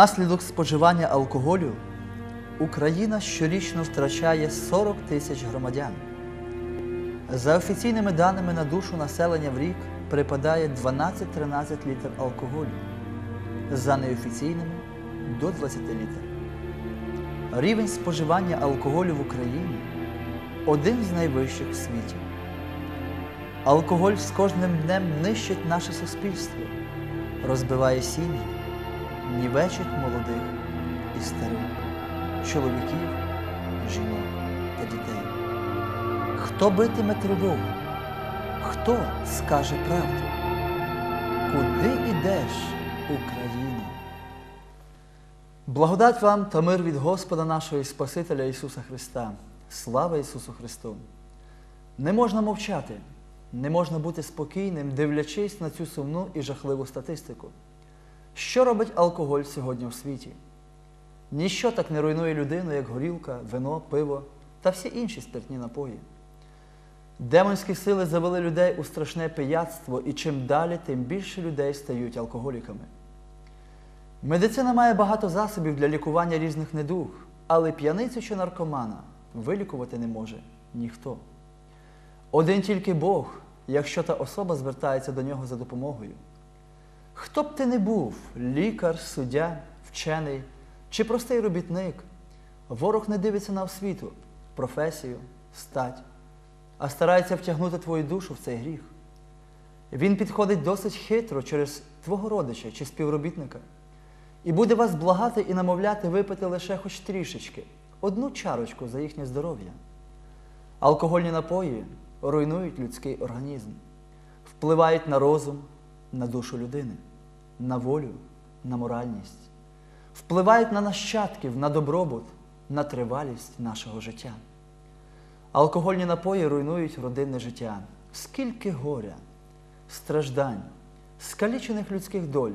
Внаслідок споживання алкоголю Україна щорічно втрачає 40 тисяч громадян. За офіційними даними на душу населення в рік припадає 12-13 літр алкоголю, за неофіційними до 20 літр. Рівень споживання алкоголю в Україні один з найвищих в світі. Алкоголь з кожним днем нищить наше суспільство, розбиває сім'ї, нівечить молодих і старих, чоловіків, жінок та дітей. Хто битиме тривогу? Хто скаже правду? Куди ідеш, Україна? Благодать вам та мир від Господа нашого і Спасителя Ісуса Христа. Слава Ісусу Христу! Не можна мовчати, не можна бути спокійним, дивлячись на цю сумну і жахливу статистику. Що робить алкоголь сьогодні у світі? Ніщо так не руйнує людину, як горілка, вино, пиво та всі інші спиртні напої. Демонські сили завели людей у страшне пияцтво, і чим далі, тим більше людей стають алкоголіками. Медицина має багато засобів для лікування різних недуг, але п'яницю чи наркомана вилікувати не може ніхто. Один тільки Бог, якщо та особа звертається до нього за допомогою. Хто б ти не був лікар, суддя, вчений чи простий робітник, ворог не дивиться на освіту, професію, стать, а старається втягнути твою душу в цей гріх. Він підходить досить хитро через твого родича чи співробітника і буде вас благати і намовляти випити лише хоч трішечки, одну чарочку за їхнє здоров'я. Алкогольні напої руйнують людський організм, впливають на розум, на душу людини, на волю, на моральність, впливають на нащадків, на добробут, на тривалість нашого життя. Алкогольні напої руйнують родинне життя. Скільки горя, страждань, скалічених людських доль,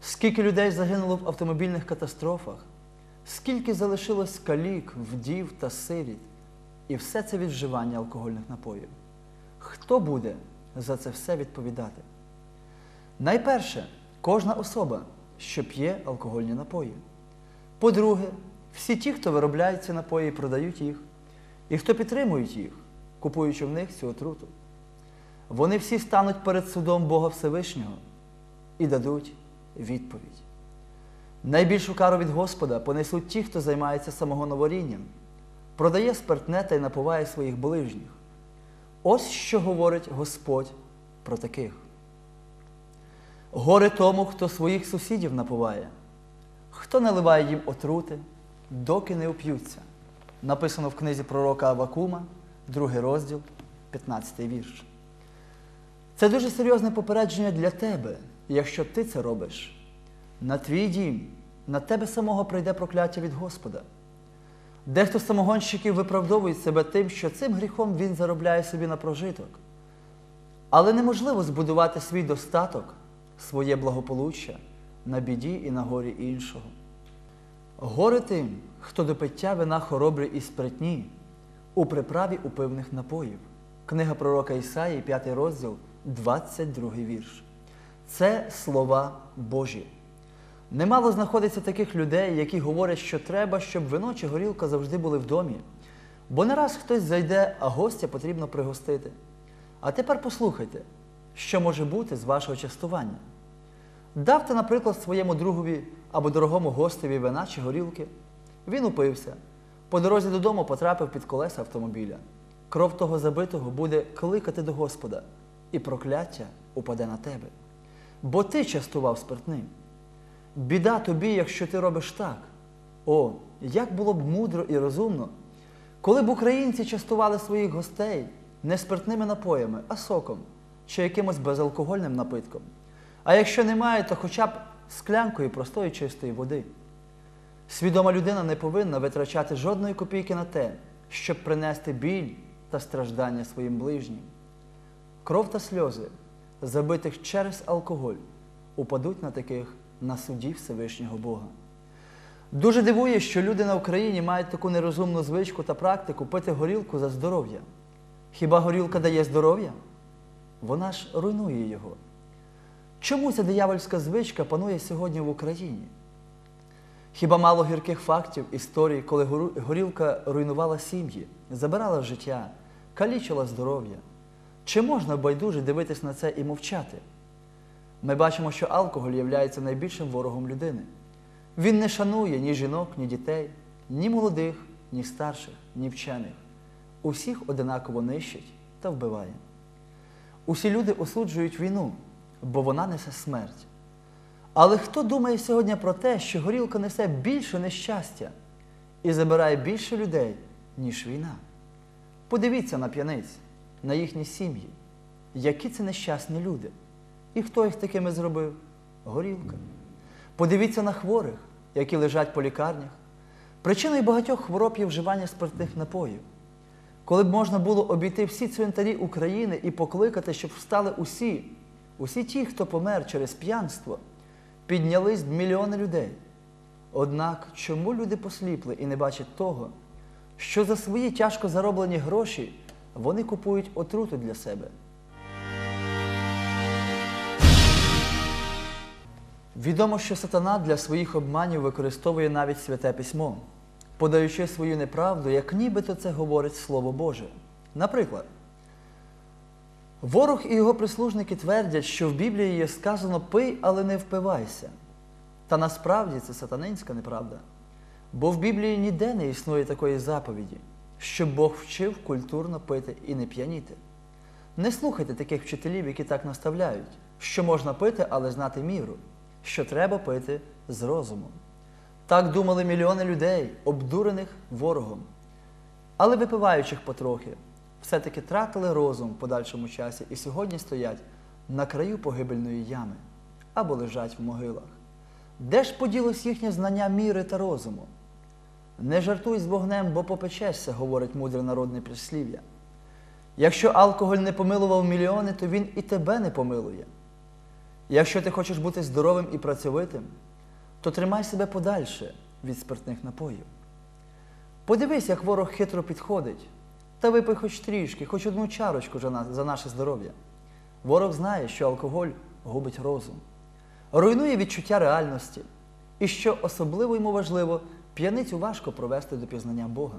скільки людей загинуло в автомобільних катастрофах, скільки залишилось калік, вдів та сиріт, і все це від вживання алкогольних напоїв. Хто буде за це все відповідати? Найперше, кожна особа, що п'є алкогольні напої. По-друге, всі ті, хто виробляють ці напої і продають їх, і хто підтримують їх, купуючи в них цю отруту. Вони всі стануть перед судом Бога Всевишнього і дадуть відповідь. Найбільшу кару від Господа понесуть ті, хто займається самогоноворінням, продає спиртне та й напуває своїх ближніх. Ось що говорить Господь про таких. Горе тому, хто своїх сусідів напуває, хто наливає їм отрути, доки не уп'ються. Написано в книзі пророка Авакума, другий розділ, 15 вірш. Це дуже серйозне попередження для тебе, якщо ти це робиш. На твій дім, на тебе самого прийде прокляття від Господа. Дехто з самогонщиків виправдовує себе тим, що цим гріхом він заробляє собі на прожиток. Але неможливо збудувати свій достаток, своє благополуччя на біді і на горі іншого. Горе тим, хто до пиття вина хоробрі і спритні, у приправі упивних напоїв. Книга пророка Ісаї, 5 розділ, 22 вірш. Це слова Божі. Немало знаходиться таких людей, які говорять, що треба, щоб вино чи горілка завжди були в домі. Бо не раз хтось зайде, а гостя потрібно пригостити. А тепер послухайте, що може бути з вашого частування. Давте, наприклад, своєму другові або дорогому гостеві вина чи горілки. Він упився. По дорозі додому потрапив під колеса автомобіля. Кров того забитого буде кликати до Господа, і прокляття упаде на тебе. Бо ти частував спиртним. Біда тобі, якщо ти робиш так. О, як було б мудро і розумно, коли б українці частували своїх гостей не спиртними напоями, а соком чи якимось безалкогольним напитком. А якщо немає, то хоча б склянкою простої чистої води. Свідома людина не повинна витрачати жодної копійки на те, щоб принести біль та страждання своїм ближнім. Кров та сльози, забитих через алкоголь, упадуть на таких на суді Всевишнього Бога. Дуже дивує, що люди на Україні мають таку нерозумну звичку та практику пити горілку за здоров'я. Хіба горілка дає здоров'я? Вона ж руйнує його. Чому ця диявольська звичка панує сьогодні в Україні? Хіба мало гірких фактів історії, коли горілка руйнувала сім'ї, забирала життя, калічила здоров'я? Чи можна байдуже дивитись на це і мовчати? Ми бачимо, що алкоголь є найбільшим ворогом людини. Він не шанує ні жінок, ні дітей, ні молодих, ні старших, ні вчених. Усіх одинаково нищить та вбиває. Усі люди осуджують війну, бо вона несе смерть. Але хто думає сьогодні про те, що горілка несе більше нещастя і забирає більше людей, ніж війна? Подивіться на п'яниць, на їхні сім'ї, які це нещасні люди. І хто їх такими зробив? Горілка. Подивіться на хворих, які лежать по лікарнях. Причиною багатьох хвороб є вживання спиртних напоїв. Коли б можна було обійти всі цвинтарі України і покликати, щоб встали усі, усі ті, хто помер через п'янство, піднялись б мільйони людей. Однак чому люди посліпли і не бачать того, що за свої тяжко зароблені гроші вони купують отруту для себе? Відомо, що сатана для своїх обманів використовує навіть святе письмо, подаючи свою неправду, як нібито це говорить Слово Боже. Наприклад, ворог і його прислужники твердять, що в Біблії є сказано пий, але не впивайся. Та насправді це сатанинська неправда. Бо в Біблії ніде не існує такої заповіді, щоб Бог вчив культурно пити і не п'яніти. Не слухайте таких вчителів, які так наставляють, що можна пити, але знати міру, що треба пити з розумом. Так думали мільйони людей, обдурених ворогом. Але випиваючих потрохи, все-таки тратили розум в подальшому часі і сьогодні стоять на краю погибельної ями або лежать в могилах. Де ж поділось їхнє знання міри та розуму? Не жартуй з вогнем, бо попечешся, говорить мудре народне прислів'я. Якщо алкоголь не помилував мільйони, то він і тебе не помилує. Якщо ти хочеш бути здоровим і працьовитим, то тримай себе подальше від спиртних напоїв. Подивись, як ворог хитро підходить, та випий хоч трішки, хоч одну чарочку за наше здоров'я. Ворог знає, що алкоголь губить розум, руйнує відчуття реальності, і що особливо йому важливо, п'яницю важко провести до пізнання Бога.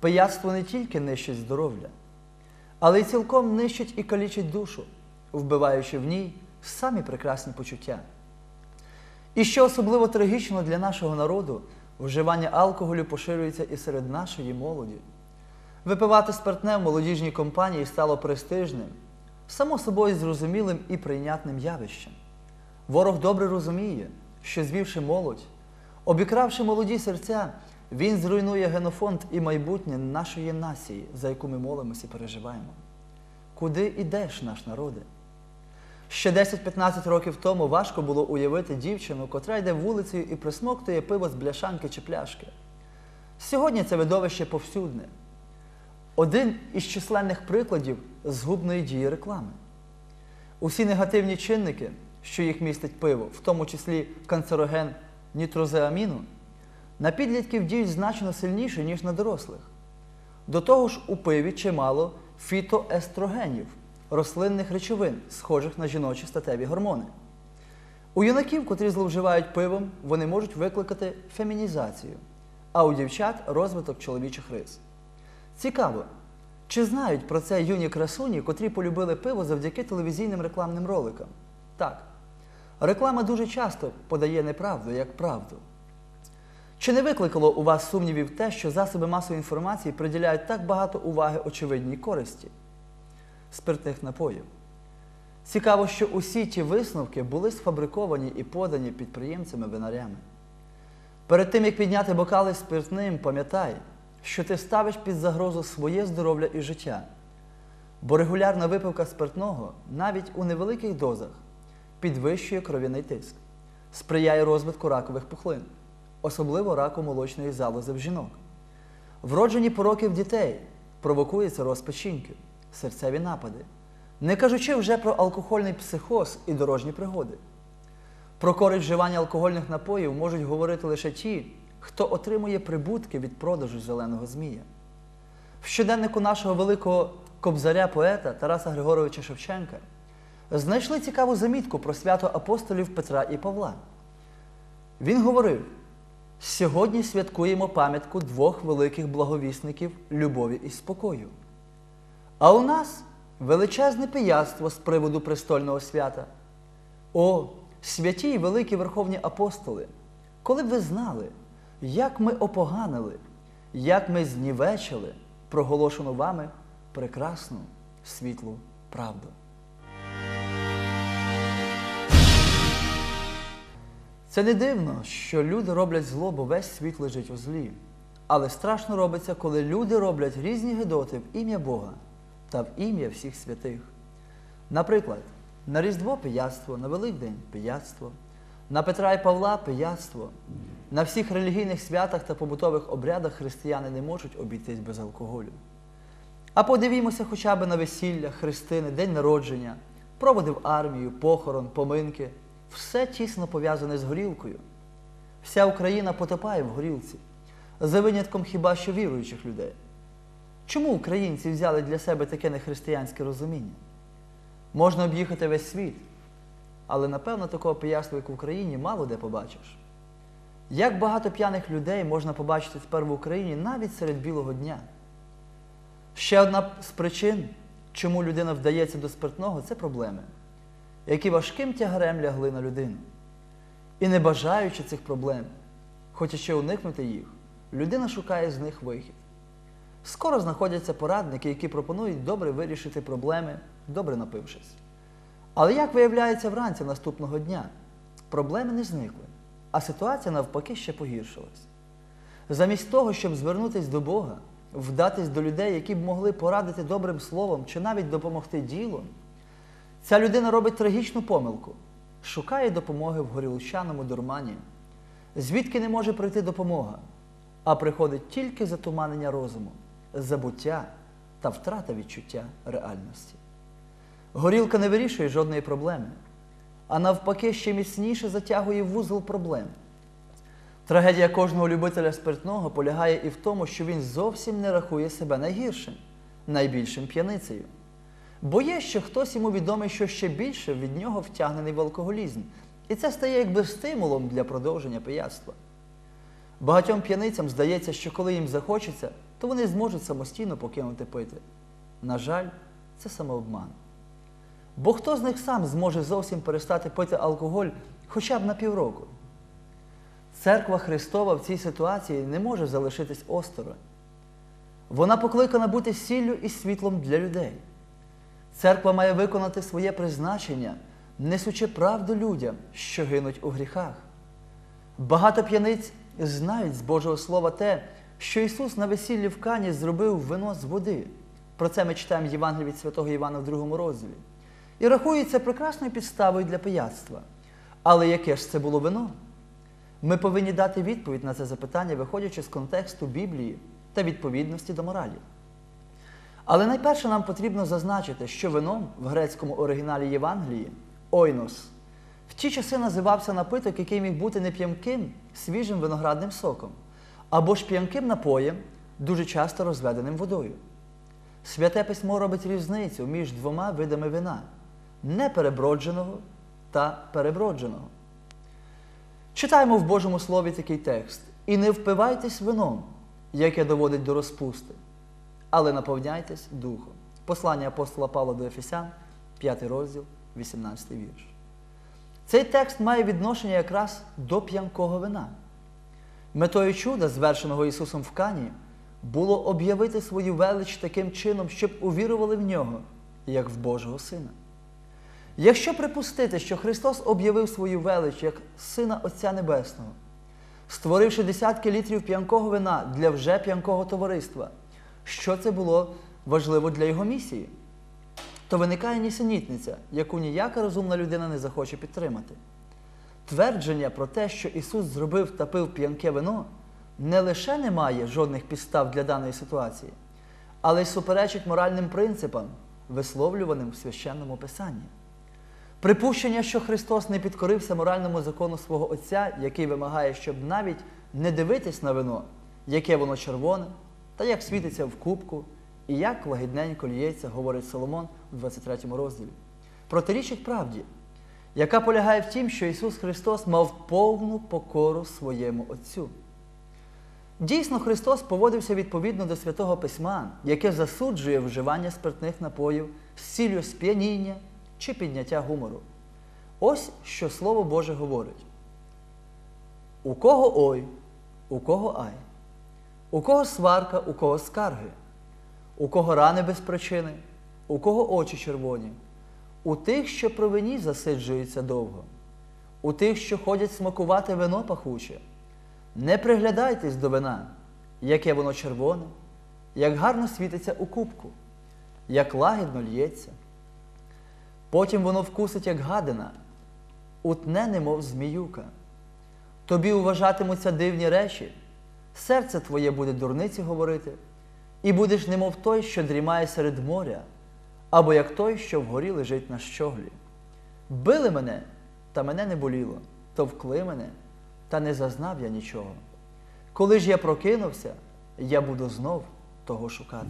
Пияцтво не тільки нищить здоров'я, але й цілком нищить і калічить душу, вбиваючи в ній самі прекрасні почуття. І що особливо трагічно для нашого народу, вживання алкоголю поширюється і серед нашої молоді. Випивати спиртне в молодіжній компанії стало престижним, само собою зрозумілим і прийнятним явищем. Ворог добре розуміє, що звівши молодь, обікравши молоді серця, він зруйнує генофонд і майбутнє нашої нації, за яку ми молимося і переживаємо. Куди йдеш, наш народе? Ще 10-15 років тому важко було уявити дівчину, котра йде вулицею і присмоктує пиво з бляшанки чи пляшки. Сьогодні це видовище повсюдне. Один із численних прикладів згубної дії реклами. Усі негативні чинники, що їх містить пиво, в тому числі канцероген нітрозеаміну, на підлітків діють значно сильніше, ніж на дорослих. До того ж, у пиві чимало фітоестрогенів, рослинних речовин, схожих на жіночі статеві гормони. У юнаків, котрі зловживають пивом, вони можуть викликати фемінізацію, а у дівчат розвиток чоловічих рис. Цікаво, чи знають про це юні красуні, котрі полюбили пиво завдяки телевізійним рекламним роликам? Так. Реклама дуже часто подає неправду як правду. Чи не викликало у вас сумнівів те, що засоби масової інформації приділяють так багато уваги очевидній користі спиртних напоїв? Цікаво, що усі ті висновки були сфабриковані і подані підприємцями-винарями. Перед тим, як підняти бокали спиртним, пам'ятай, що ти ставиш під загрозу своє здоров'я і життя. Бо регулярна випивка спиртного, навіть у невеликих дозах, підвищує кров'яний тиск, сприяє розвитку ракових пухлин, особливо раку молочної залози в жінок. Вроджені пороки в дітей провокується рост печінки, серцеві напади, не кажучи вже про алкогольний психоз і дорожні пригоди. Про користь вживання алкогольних напоїв можуть говорити лише ті, хто отримує прибутки від продажу зеленого змія. В щоденнику нашого великого кобзаря поета Тараса Григоровича Шевченка знайшли цікаву замітку про свято апостолів Петра і Павла. Він говорив, Сьогодні святкуємо пам'ятку двох великих благовісників любові і спокою. А у нас величезне пияцтво з приводу престольного свята. О, святі й великі верховні апостоли, коли б ви знали, як ми опоганили, як ми знівечили проголошену вами прекрасну світлу правду. Це не дивно, що люди роблять зло, бо весь світ лежить у злі. Але страшно робиться, коли люди роблять різні гидоти в ім'я Бога та в ім'я всіх святих. Наприклад, на Різдво пияцтво, на Великдень пияцтво, на Петра і Павла пияцтво. На всіх релігійних святах та побутових обрядах християни не можуть обійтись без алкоголю. А подивімося хоча б на весілля, хрестини, день народження, проводи в армію, похорон, поминки. Все тісно пов'язане з горілкою. Вся Україна потопає в горілці, за винятком хіба що віруючих людей. Чому українці взяли для себе таке нехристиянське розуміння? Можна об'їхати весь світ, але напевно такого пияства, як в Україні, мало де побачиш. Як багато п'яних людей можна побачити тепер в Україні навіть серед білого дня? Ще одна з причин, чому людина вдається до спиртного, це проблеми, які важким тягарем лягли на людину. І не бажаючи цих проблем, хоча ще уникнути їх, людина шукає з них вихід. Скоро знаходяться порадники, які пропонують добре вирішити проблеми, добре напившись. Але як виявляється вранці наступного дня, проблеми не зникли, а ситуація навпаки ще погіршилась. Замість того, щоб звернутися до Бога, вдатись до людей, які б могли порадити добрим словом чи навіть допомогти ділом, ця людина робить трагічну помилку, шукає допомоги в горілчаному дурмані, звідки не може прийти допомога, а приходить тільки затуманення розуму, забуття та втрата відчуття реальності. Горілка не вирішує жодної проблеми, а навпаки, ще міцніше затягує вузол проблем. Трагедія кожного любителя спиртного полягає і в тому, що він зовсім не рахує себе найгіршим, найбільшим п'яницею. Бо є ще хтось йому відомий, що ще більше від нього втягнений в алкоголізм, і це стає якби стимулом для продовження пияцтва. Багатьом п'яницям здається, що коли їм захочеться, то вони зможуть самостійно покинути пити. На жаль, це самообман. Бо хто з них сам зможе зовсім перестати пити алкоголь хоча б на півроку? Церква Христова в цій ситуації не може залишитись осторонь. Вона покликана бути сіллю і світлом для людей. Церква має виконати своє призначення, несучи правду людям, що гинуть у гріхах. Багато п'яниць знають з Божого Слова те, що Ісус на весіллі в Кані зробив вино з води. Про це ми читаємо в Євангелії від святого Івана в другому розділі. І рахується прекрасною підставою для пияцтва. Але яке ж це було вино? Ми повинні дати відповідь на це запитання, виходячи з контексту Біблії та відповідності до моралі. Але найперше нам потрібно зазначити, що вином в грецькому оригіналі Євангелії ойнос в ті часи називався напиток, який міг бути не п'янким свіжим виноградним соком, або ж п'янким напоєм, дуже часто розведеним водою. Святе письмо робить різницю між двома видами вина неперебродженого та перебродженого. Читаємо в Божому Слові такий текст: І не впивайтесь вином, яке доводить до розпусти, але наповняйтесь духом. Послання апостола Павла до Ефесян, 5 розділ, 18 вірш. Цей текст має відношення якраз до п'янкого вина. Метою чуда, звершеного Ісусом в Кані, було об'явити свою велич таким чином, щоб увірували в нього, як в Божого Сина. Якщо припустити, що Христос об'явив свою велич як Сина Отця Небесного, створивши десятки літрів п'янкого вина для вже п'янкого товариства, що це було важливо для його місії, то виникає нісенітниця, яку ніяка розумна людина не захоче підтримати. Твердження про те, що Ісус зробив та пив п'янке вино, не лише не має жодних підстав для даної ситуації, але й суперечить моральним принципам, висловлюваним в священному Писанні. Припущення, що Христос не підкорився моральному закону свого Отця, який вимагає, щоб навіть не дивитись на вино, яке воно червоне, та як світиться в кубку, і як лагідненько ліється, говорить Соломон у 23 розділі. Протирічить правді, яка полягає в тім, що Ісус Христос мав повну покору своєму Отцю. Дійсно, Христос поводився відповідно до Святого Письма, яке засуджує вживання спиртних напоїв з ціллю сп'яніння чи підняття гумору. Ось що Слово Боже говорить: у кого ой, у кого ай, у кого сварка, у кого скарги, у кого рани без причини, у кого очі червоні, у тих, що про вині засиджуються довго, у тих, що ходять смакувати вино пахуче. Не приглядайтесь до вина, яке воно червоне, як гарно світиться у кубку, як лагідно лється. Потім воно вкусить, як гадина, утне, немов зміюка. Тобі уважатимуться дивні речі, серце твоє буде дурниці говорити, і будеш немов той, що дрімає серед моря, або як той, що вгорі лежить на щоглі. Били мене, та мене не боліло, товкли мене, та не зазнав я нічого. Коли ж я прокинувся, я буду знов того шукати.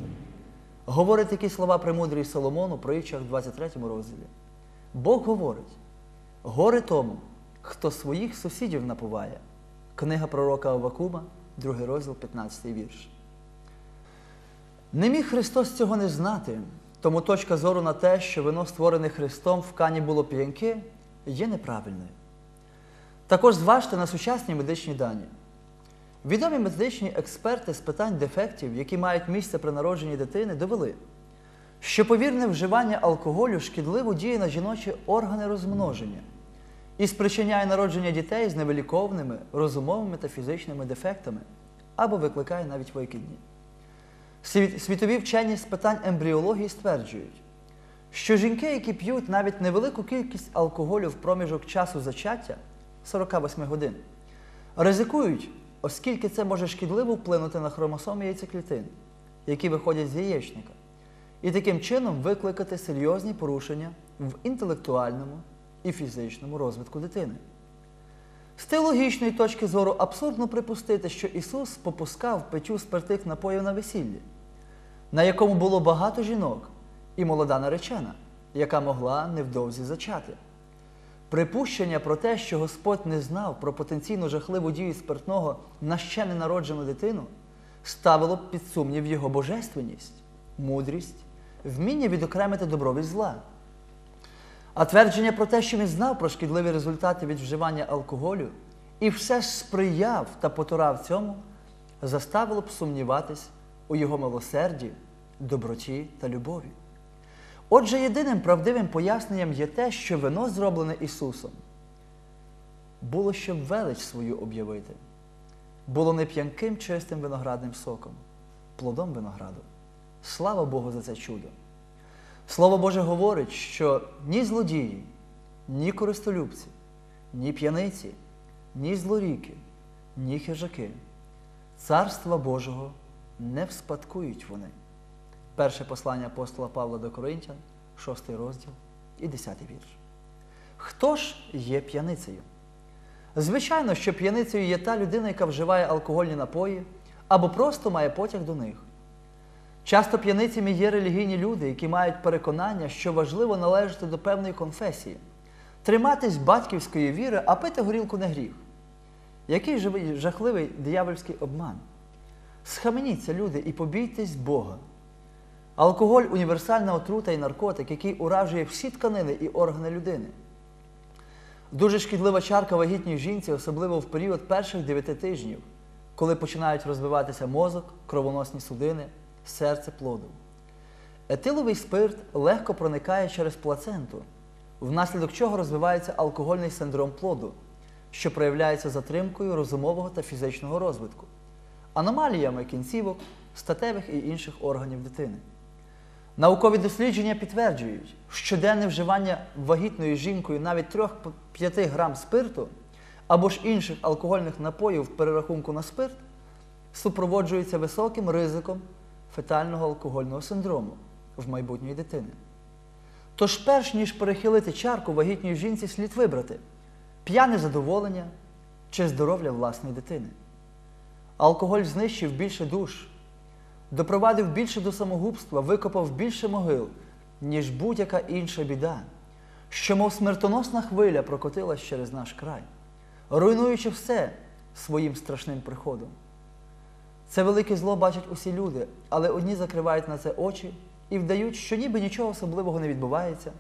Говорить такі слова премудрий Соломон у притчах 23 розділі. Бог говорить: горе тому, хто своїх сусідів напуває. Книга пророка Авакума, 2 розділ, 15 вірш. Не міг Христос цього не знати, тому точка зору на те, що вино, створене Христом в кані було п'янке, є неправильною. Також зважте на сучасні медичні дані. Відомі медичні експерти з питань дефектів, які мають місце при народженні дитини, довели, що повірне вживання алкоголю шкідливо діє на жіночі органи розмноження і спричиняє народження дітей з невиліковними розумовими та фізичними дефектами або викликає навіть викидні. Світові вчені з питань ембріології стверджують, що жінки, які п'ють навіть невелику кількість алкоголю в проміжок часу зачаття 48 годин, ризикують, оскільки це може шкідливо вплинути на хромосоми яйцеклітин, які виходять з яєчника, і таким чином викликати серйозні порушення в інтелектуальному і фізичному розвитку дитини. З теологічної точки зору абсурдно припустити, що Ісус попускав питтю спиртих напоїв на весіллі, на якому було багато жінок і молода наречена, яка могла невдовзі зачати. Припущення про те, що Господь не знав про потенційно жахливу дію спиртного на ще ненароджену дитину, ставило б під сумнів його божественність, мудрість, вміння відокремити добро від зла. А твердження про те, що він знав про шкідливі результати від вживання алкоголю і все ж сприяв та потурав цьому, заставило б сумніватись у його милосерді, доброті та любові. Отже, єдиним правдивим поясненням є те, що вино, зроблене Ісусом, було щоб велич свою об'явити, було не п'янким чистим виноградним соком, плодом винограду. Слава Богу за це чудо! Слово Боже говорить, що ні злодії, ні користолюбці, ні п'яниці, ні злоріки, ні хижаки, царства Божого не вспадкують вони. Перше послання апостола Павла до Коринтян, 6 розділ і 10 вірш. Хто ж є п'яницею? Звичайно, що п'яницею є та людина, яка вживає алкогольні напої або просто має потяг до них. Часто п'яницями є релігійні люди, які мають переконання, що важливо належати до певної конфесії, триматись батьківської віри, а пити горілку не гріх. Який жахливий диявольський обман. Схаменіться, люди, і побійтесь Бога. Алкоголь універсальна отрута і наркотик, який уражує всі тканини і органи людини. Дуже шкідлива чарка вагітній жінці, особливо в період перших дев'яти тижнів, коли починають розвиватися мозок, кровоносні судини серце плоду. Етиловий спирт легко проникає через плаценту, внаслідок чого розвивається алкогольний синдром плоду, що проявляється затримкою розумового та фізичного розвитку, аномаліями кінцівок, статевих і інших органів дитини. Наукові дослідження підтверджують, що денне вживання вагітною жінкою навіть 3-5 грам спирту або ж інших алкогольних напоїв в перерахунку на спирт супроводжується високим ризиком фетального алкогольного синдрому в майбутньої дитини. Тож, перш ніж перехилити чарку вагітній жінці, слід вибрати п'яне задоволення чи здоров'я власної дитини. Алкоголь знищив більше душ, допровадив більше до самогубства, викопав більше могил, ніж будь-яка інша біда, що, мов смертоносна хвиля, прокотилась через наш край, руйнуючи все своїм страшним приходом. Це велике зло бачать усі люди, але одні закривають на це очі і вдають, що ніби нічого особливого не відбувається.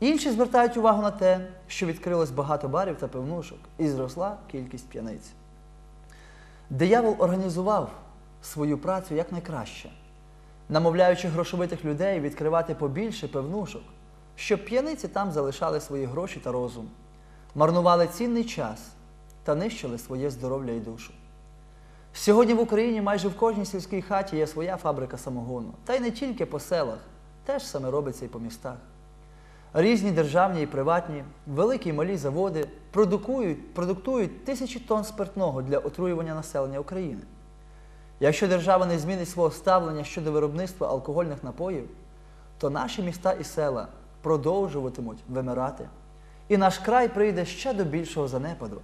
Інші звертають увагу на те, що відкрилось багато барів та пивнушок і зросла кількість п'яниць. Диявол організував свою працю якнайкраще, намовляючи грошовитих людей відкривати побільше пивнушок, щоб п'яниці там залишали свої гроші та розум, марнували цінний час та нищили своє здоров'я і душу. Сьогодні в Україні майже в кожній сільській хаті є своя фабрика самогону, та й не тільки по селах, теж саме робиться і по містах. Різні державні і приватні, великі і малі заводи продукують, продуктують тисячі тонн спиртного для отруювання населення України. Якщо держава не змінить свого ставлення щодо виробництва алкогольних напоїв, то наші міста і села продовжуватимуть вимирати, і наш край прийде ще до більшого занепаду.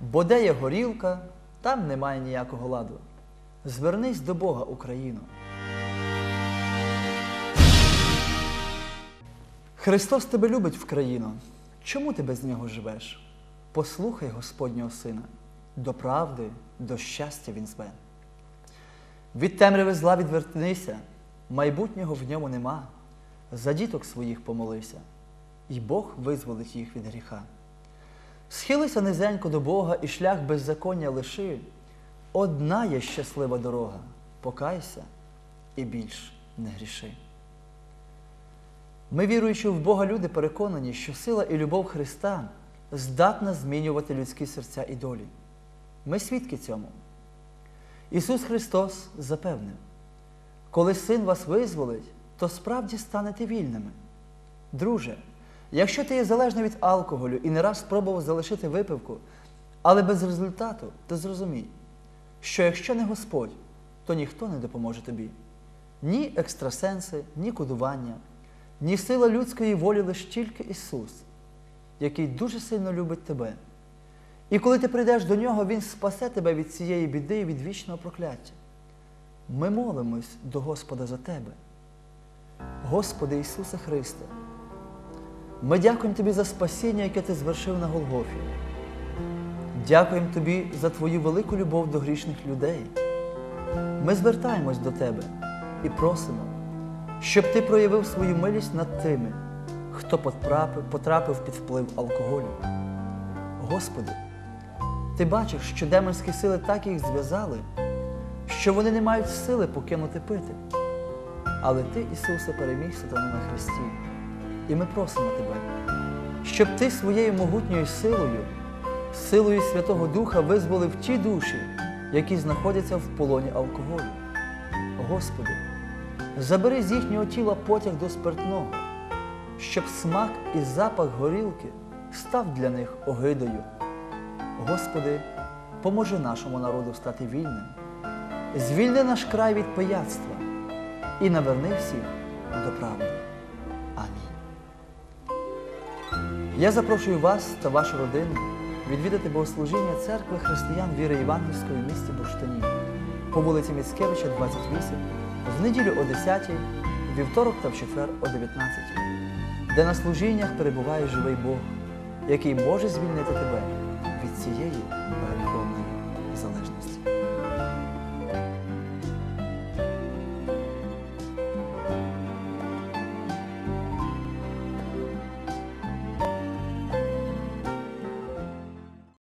Бо де є горілка, там немає ніякого ладу. Звернись до Бога, Україно. Христос тебе любить в країну. Чому ти без нього живеш? Послухай Господнього Сина, до правди, до щастя Він зве. Від темряви зла відвертнися, майбутнього в ньому нема. За діток своїх помолися, і Бог визволить їх від гріха. Схилися низенько до Бога і шлях беззаконня лиши. Одна є щаслива дорога, покайся і більш не гріши. Ми, віруючи в Бога, люди, переконані, що сила і любов Христа здатна змінювати людські серця і долі. Ми свідки цьому. Ісус Христос запевнив, коли син вас визволить, то справді станете вільними. Друже, якщо ти є залежний від алкоголю і не раз спробував залишити випивку, але без результату, то зрозумій, що якщо не Господь, то ніхто не допоможе тобі. Ні екстрасенси, ні кодування, ні сила людської волі лиш тільки Ісус, який дуже сильно любить тебе. І коли ти прийдеш до нього, Він спасе тебе від цієї біди і від вічного прокляття. Ми молимось до Господа за тебе. Господи Ісусе Христе, ми дякуємо Тобі за спасіння, яке Ти звершив на Голгофі. Дякуємо Тобі за Твою велику любов до грішних людей. Ми звертаємось до Тебе і просимо, щоб Ти проявив свою милість над тими, хто потрапив, під вплив алкоголю. Господи, Ти бачиш, що демонські сили так їх зв'язали, що вони не мають сили покинути пити. Але Ти, Ісусе, переміг сатану на Христі. І ми просимо Тебе, щоб Ти своєю могутньою силою, силою Святого Духа визволив ті душі, які знаходяться в полоні алкоголю. Господи, забери з їхнього тіла потяг до спиртного, щоб смак і запах горілки став для них огидою. Господи, поможи нашому народу стати вільним, звільни наш край від пияцтва і наверни всіх до правди. Амінь. Я запрошую вас та вашу родину відвідати богослужіння церкви християн віри Євангельської в місті Бурштині по вулиці Міцкевича, 28, в неділю о 10, вівторок та в четвер о 19, де на служіннях перебуває живий Бог, який може звільнити тебе від цієї.